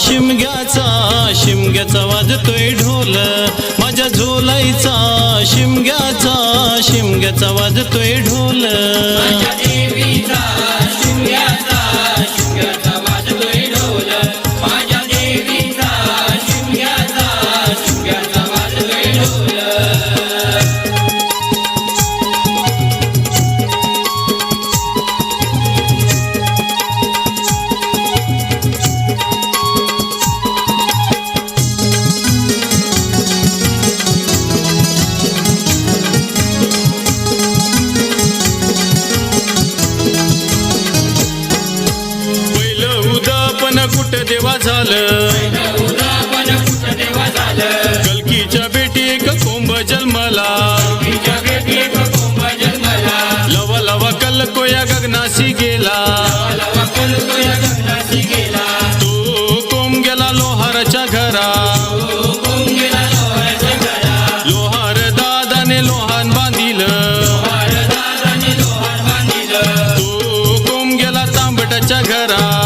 शिमग्याचा शिमग्याचा वाजतोय ढोल. माझ्या झोलाईचा शिमग्याचा शिमग्याचा वाजतोय ढोल. कुट देवा झालं? कलकीच्या बेटी एक कोंब लवा लवा कल कोया गगनाशी गेला. तो गेला लोहाराच्या घरा. लोहार दादाने तांबटाच्या घरा.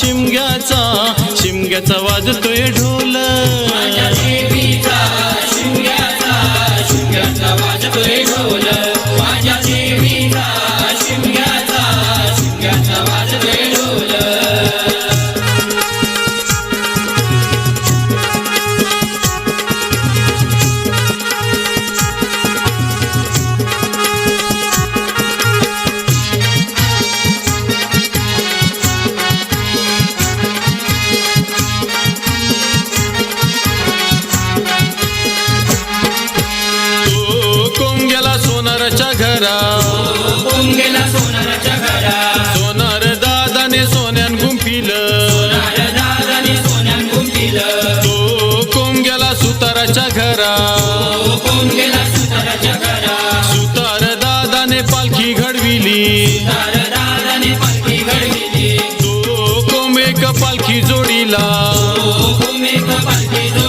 शिमग्याचा शिमग्याचा वाजतो होऊन गेला सुतार जगरा सुतार दादाने पालखी घडविली. पालखी घडविली. जोडीला. पालखी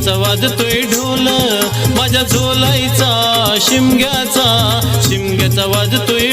शिमग्याचा वाजतोय ढोल. माझ्या झोलाईचा शिमग्याचा शिमग्याचा वाजतोय